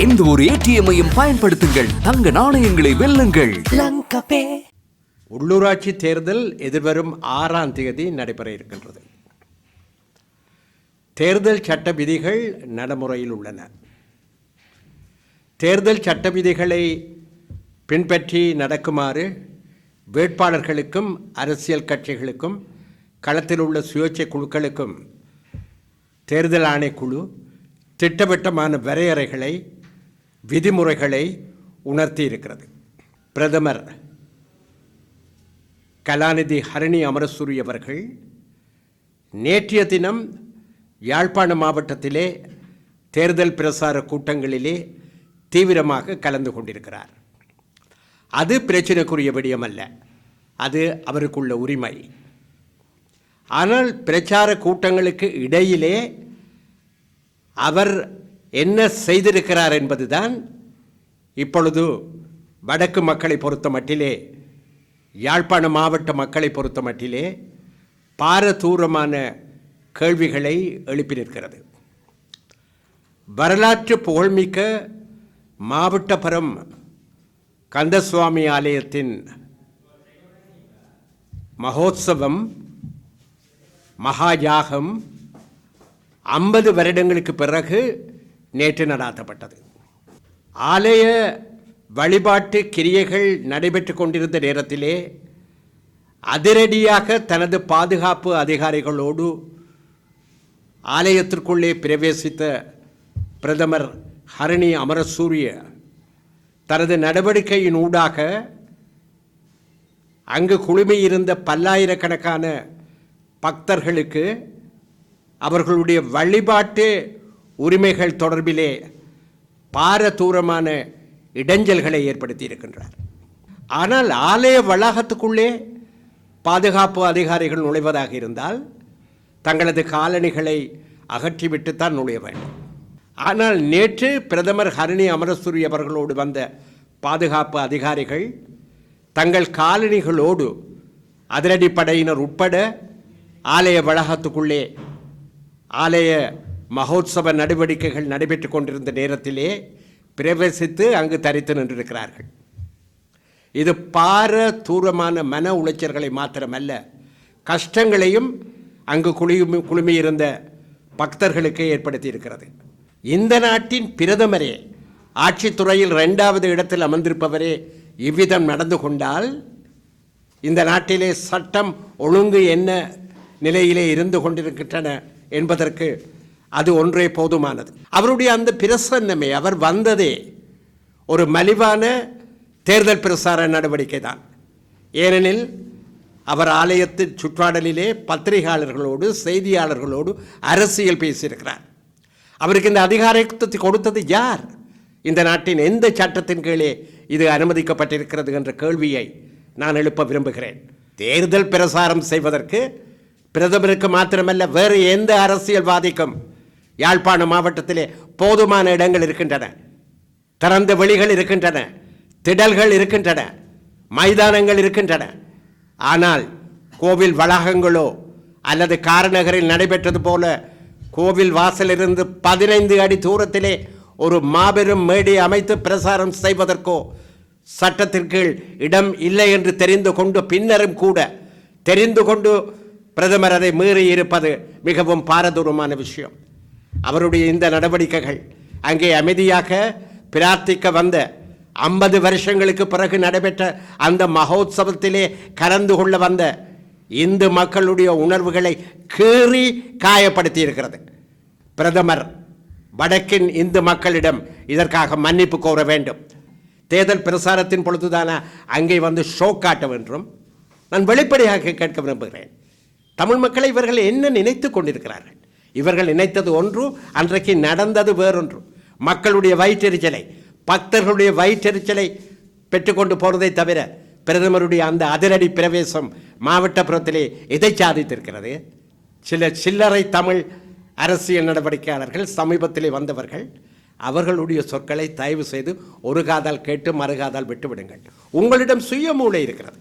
எந்த ஒரு ஏடிஎம்மையும் பயன்படுத்துங்கள். தங்க நாணயங்களை வெல்லுங்கள். உள்ளூராட்சி தேர்தல் எதிர்வரும் ஆறாம் தேதி நடைபெற இருக்கின்றது. தேர்தல் சட்ட விதிகள் நடைமுறையில் உள்ளன. தேர்தல் சட்ட விதிகளை பின்பற்றி நடக்குமாறு வேட்பாளர்களுக்கும் அரசியல் கட்சிகளுக்கும் களத்தில் உள்ள சுயேட்சை குழுக்களுக்கும் தேர்தல் ஆணைக்குழு திட்டவட்டமான வரையறைகளை விதிமுறைகளை உணர்த்தி இருக்கிறது பிரதமர் கலாநிதி ஹரணி அமரசூரி அவர்கள் நேற்றைய தினம் யாழ்ப்பாண மாவட்டத்திலே தேர்தல் பிரசார கூட்டங்களிலே தீவிரமாக கலந்து கொண்டிருக்கிறார். அது பிரச்சனைக்குரிய விடயம் அல்ல. அது அவருக்குள்ள உரிமை. ஆனால் பிரச்சார கூட்டங்களுக்கு இடையிலே அவர் என்ன செய்திருக்கிறார் என்பதுதான் இப்பொழுது வடக்கு மக்களை பொறுத்த மட்டிலே யாழ்ப்பாண மாவட்ட மக்களை பொறுத்த மட்டிலே பாரதூரமான கேள்விகளை எழுப்பி நிற்கிறது. வரலாற்று புகழ்மிக்க மாவட்டபுரம் கந்தசுவாமி ஆலயத்தின் மகோத்சவம் மகாயாகம் ஐம்பது வருடங்களுக்கு பிறகு நேற்று நடாத்தப்பட்டது. ஆலய வழிபாட்டு கிரியைகள் நடைபெற்று கொண்டிருந்த நேரத்திலே அதிரடியாக தனது பாதுகாப்பு அதிகாரிகளோடு ஆலயத்திற்குள்ளே பிரவேசித்த பிரதமர் ஹரணி அமரசூரிய தனது நடவடிக்கையின் ஊடாக அங்கு குழுமியிருந்த பல்லாயிரக்கணக்கான பக்தர்களுக்கு அவர்களுடைய வழிபாட்டு உரிமைகள் தொடர்பிலே பாரதூரமான இடைஞ்சல்களை ஏற்படுத்தி இருக்கின்றார் ஆனால் ஆலய வளாகத்துக்குள்ளே பாதுகாப்பு அதிகாரிகள் நுழைவதாக இருந்தால் தங்களது காலணிகளை அகற்றிவிட்டு தான் நுழைய வேண்டும். ஆனால் நேற்று பிரதமர் ஹரணி அமரசூரி அவர்களோடு வந்த பாதுகாப்பு அதிகாரிகள் தங்கள் காலணிகளோடு அதிரடிப்படையினர் உட்பட ஆலய வளாகத்துக்குள்ளே ஆலய மகோத்சவ நடவடிக்கைகள் நடைபெற்று கொண்டிருந்த நேரத்திலே பிரவேசித்து அங்கு தரித்து நின்றிருக்கிறார்கள். இது பார தூரமான மன உளைச்சல்களை மாத்திரமல்ல கஷ்டங்களையும் அங்கு குழுமி குழுமியிருந்த பக்தர்களுக்கு ஏற்படுத்தி இருக்கிறது இந்த நாட்டின் பிரதமரே ஆட்சித்துறையில் ரெண்டாவது இடத்தில் அமர்ந்திருப்பவரே இவ்விதம் நடந்து கொண்டால் இந்த நாட்டிலே சட்டம் ஒழுங்கு என்ன நிலையிலே இருந்து கொண்டிருக்கின்றன என்பதற்கு அது ஒன்றே போதுமானது. அவருடைய அந்த பிரசன்னமே அவர் வந்ததே ஒரு மலிவான தேர்தல் பிரசார நடவடிக்கை தான் ஏனெனில் அவர் ஆலயத்து சுற்றாடலிலே பத்திரிகையாளர்களோடு செய்தியாளர்களோடு அரசியல் பேசியிருக்கிறார். அவருக்கு இந்த அதிகாரத்தை கொடுத்தது யார்? இந்த நாட்டின் எந்த சட்டத்தின் கீழே இது அனுமதிக்கப்பட்டிருக்கிறது என்ற கேள்வியை நான் எழுப்ப விரும்புகிறேன். தேர்தல் பிரசாரம் செய்வதற்கு பிரதமருக்கு மாத்திரமல்ல வேறு எந்த அரசியல்வாதிக்கும் யாழ்ப்பாண மாவட்டத்திலே போதுமான இடங்கள் இருக்கின்றன. திறந்த வெளிகள் இருக்கின்றன. திடல்கள் இருக்கின்றன. மைதானங்கள் இருக்கின்றன. ஆனால் கோவில் வளாகங்களோ அல்லது காரநகரில் நடைபெற்றது போல கோவில் வாசலிருந்து பதினைந்து அடி தூரத்திலே ஒரு மாபெரும் மேடை அமைத்து பிரசாரம் செய்வதற்கோ சட்டத்தின் இடம் இல்லை என்று தெரிந்து கொண்டு பின்னரும் கூட தெரிந்து கொண்டு பிரதமர் அதை மீறி இருப்பது மிகவும் பாரதூரமான விஷயம். அவருடைய இந்த நடவடிக்கைகள் அங்கே அமைதியாக பிரார்த்திக்க வந்த ஐம்பது வருஷங்களுக்கு பிறகு நடைபெற்ற அந்த மகோத்சவத்திலே கலந்து கொள்ள வந்த இந்து மக்களுடைய உணர்வுகளை கீறி காயப்படுத்தி இருக்கிறது பிரதமர் வடக்கின் இந்து மக்களிடம் இதற்காக மன்னிப்பு கோர வேண்டும். தேர்தல் பிரசாரத்தின் பொழுதுதான அங்கே வந்து ஷோ காட்ட வேண்டும். நான் வெளிப்படையாக கேட்க விரும்புகிறேன். தமிழ் மக்களை இவர்கள் என்ன நினைத்து கொண்டிருக்கிறார்கள்? இவர்கள் நினைத்தது ஒன்று அன்றைக்கு நடந்தது வேறொன்று. மக்களுடைய வயிற்றெரிச்சலை பக்தர்களுடைய வயிற்றெரிச்சலை பெற்றுக்கொண்டு போனதை தவிர பிரதமருடைய அந்த அதிரடி பிரவேசம் மாவட்டப்புறத்திலே எதை சாதித்திருக்கிறது? சில சில்லறை தமிழ் அரசியல் நடவடிக்கையாளர்கள் சமீபத்திலே வந்தவர்கள் அவர்களுடைய சொற்களை தயவு செய்து ஒரு காதால் கேட்டு மறுகாதால் விட்டுவிடுங்கள். உங்களிடம் சுய மூளை இருக்கிறது.